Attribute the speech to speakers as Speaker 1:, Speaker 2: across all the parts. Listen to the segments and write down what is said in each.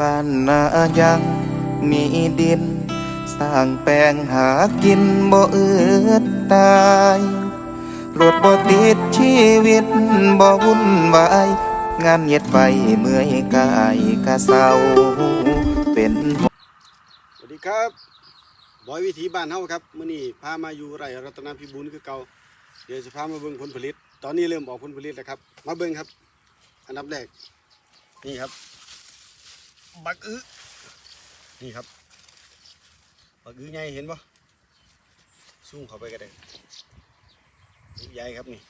Speaker 1: บ้านนายังมีดิน สร้างแปลงหากินบ่เอืดตายรถบ่ติดชีวิตบ่วุ่นวาย งานเย็ดไปเมื่อยกายกะเศร้าเป็น
Speaker 2: สวัสดีครับบอยวิถีบ้านเฮาครับมื้อนี้พามาอยู่ไร่รัตนพิบูลคือเก่าเดี๋ยวจะพามาเบิ่งผลผลิต ตอนนี้เริ่มออกผลผลิตแล้วครับ มาเบิ่งครับ อันดับแรกนี่ครับ บักอื้อนี่ครับ บักอื้อใหญ่เห็นบ่ซูมเข้าไปก็ได้ลูกใหญ่ครับนี่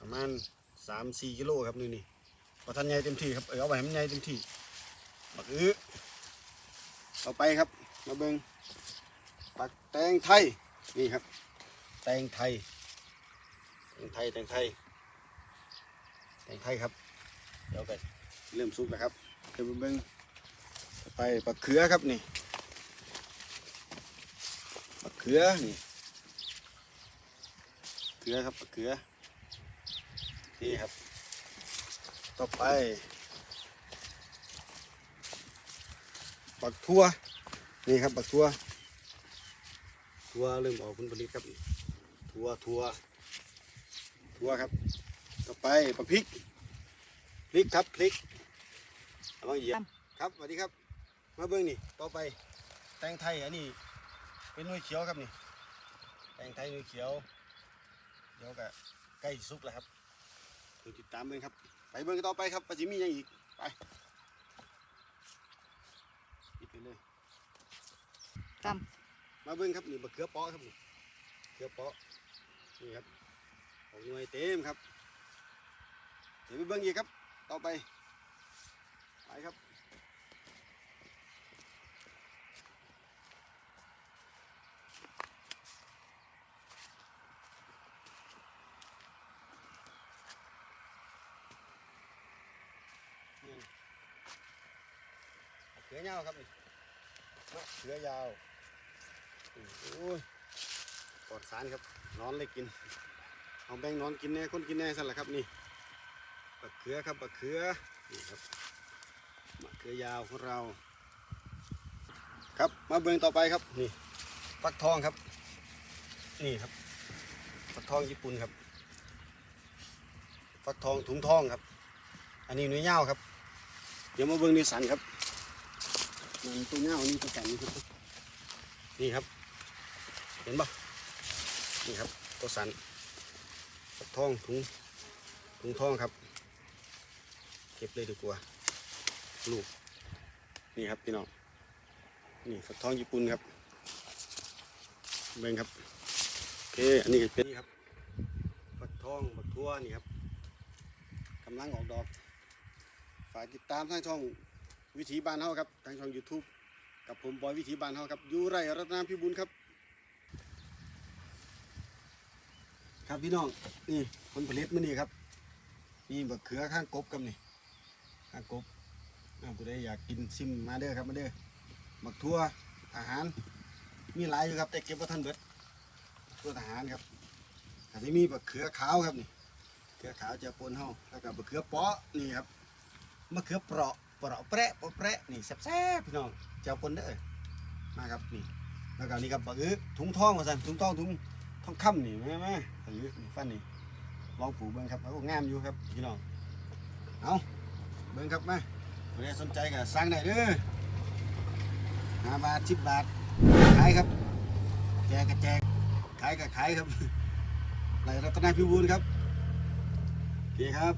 Speaker 2: ประมาณสามสี่กิโลครับนี่นี่พอทันใหญ่เต็มที่ครับ เออเอาไปให้มันใหญ่เต็มที่ บักอื้อต่อไปครับ มาเบิงปักแตงไทย นี่ครับ แตงไทย แตงไทย แตงไทย แตงไทยครับ เดี๋ยวกันเริ่มสุกแล้วครับ ดี๋ยวเบิงต่อไปปักเขือครับนี่ปักเขือนี่เขือครับปักเขือนี่ครับ ต่อไปปักทั่วนี่ครับปักทั่วทั่วเริ่มออกผลผลิตครับทั่วทั่วทั่วครับ ต่อไปปักพริกพริกครับพริก ระวังเหยียบครับสวัสดีครับ มาเบิ้งนี่ต่อไปแตงไทยอันนี้เป็นหน่วยเขียวครับนี่แตงไทยหน่วยเขียวเดี๋ยวก็ใกล้สุกแล้วครับเดี๋ยวติดตามเบิ้งครับ ไปเบิ้งกันต่อไปครับปัจจิมีหยังอีกไปปิดไปเลย
Speaker 3: ต
Speaker 2: มาเบิ้งครับนี่บะเขือเปาะครับนี่เขือเปาะนี่ครับออกหน่วยเต็มครับเดี๋ยวไปเบิ้งอีกครับ ต่อไปไปครับ นี่ เขือยาวครับนี่เขือยาวโอ้ยปลอดสารครับนอนเลยกิน เอาแบงนอนกินแน่คนกินแน่สั่นละครับนี่บักเขือครับบักเขือนี่ครับมะเขือยาวของเรา ครับมาเบิ่งต่อไปครับนี่ฟักทองครับ นี่ครับฟักทองญี่ปุ่นครับฟักทองถุงทองครับ อันนี้เนื้อเน่าวครับ เดี๋ยวมาเบิ่งในสันครับ มันตัวเน่านี่ตัวแข็งนี่ครับ นี่ครับ เห็นปะนี่ครับตัวสันฟักทองถุงถุงทองครับ เก็บเลยดีกว่าลูก นี่ครับพี่น้อง นี่ฟักทองญี่ปุ่นครับเบ่งครับโอเคอันนี้เป็นนี่ครับฟักทองบักทั่วนี่ครับกำลังออกดอก ฝากติดตามทางช่อง วิถีบ้านเฮาครับทางช่อง YouTube กับผมบอยวิถีบ้านเฮาครับอยู่ไร่รัตนาพิบูลครับ ครับพี่น้องนี่ผลผลิตมื้อนี้ครับนี่บักเขือข้างกบกับนี่ข้างกบอ่าผู้ใดอยากกินซิมมาเด้อครับมาเด้อบักทั่วอาหาร มีหลายอยู่ครับแต่เก็บไ่ทันเบิดตัวอาหารครับอันนี้มีบักเขือขาวครับนี่เขือขาวจะปนเฮาแล้วก็บักเขือเปาะนี่ครับมะเขือเปราะ ปราะแปะปราะแปะนี่แซ่บๆพี่น้องเจ้าปนเด้อมาครับนี่แล้วก็นี่ครับบักอื้อถุงทองว่าซั่นถุงทองถุงทองคำนี่แม่แม่หรือฟันนี่ลองปลูกเบิ้งครับเอางามอยู่ครับพี่น้องเอาเบิ้งครับมาใครสนใจก็สั่งได้เด้อห้าบาทสิบบาทขายครับ แจกก็แจกขายก็ขายครับไรรัตนาพิบูลครับโอเคครับ